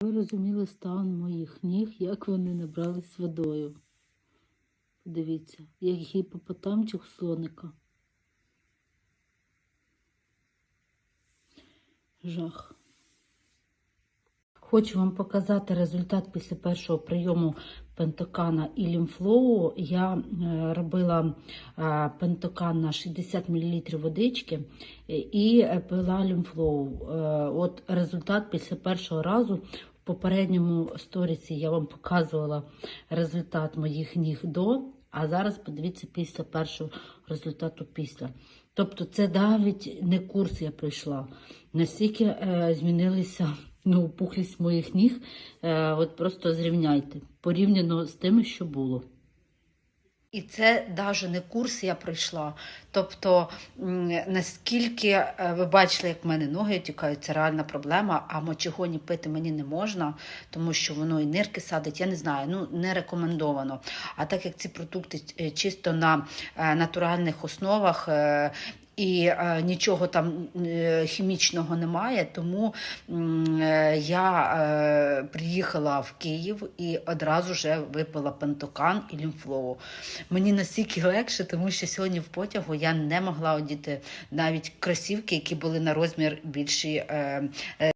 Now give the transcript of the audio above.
Ви розуміли стан моїх ніг, як вони набрались водою. Подивіться, як гіпопотамчик слоника. Жах. Хочу вам показати результат після першого прийому пентокана і лімфлоу. Я е, робила е, пентокан на 60 мл водички е, і пила лімфлоу. От результат після першого разу. В попередньому сторіці я вам показувала результат моїх ніг до, а зараз подивіться після першого результату після. Тобто це навіть не курс я пройшла. Настільки змінилися ну, пухлість моїх ніг. Е, от просто зрівняйте порівняно з тим, що було. І це навіть не курс я пройшла. Тобто, наскільки е, ви бачили, як в мене ноги тікають, це реальна проблема, а мочегоні пити мені не можна, тому що воно і нирки садить, я не знаю, ну не рекомендовано. А так як ці продукти е, чисто на е, натуральних основах. І е, нічого там е, хімічного немає, тому е, я приїхала в Київ і одразу вже випила пентокан і лімфлоу. Мені настільки легше, тому що сьогодні в потягу я не могла одіти навіть кросівки, які були на розмір більші.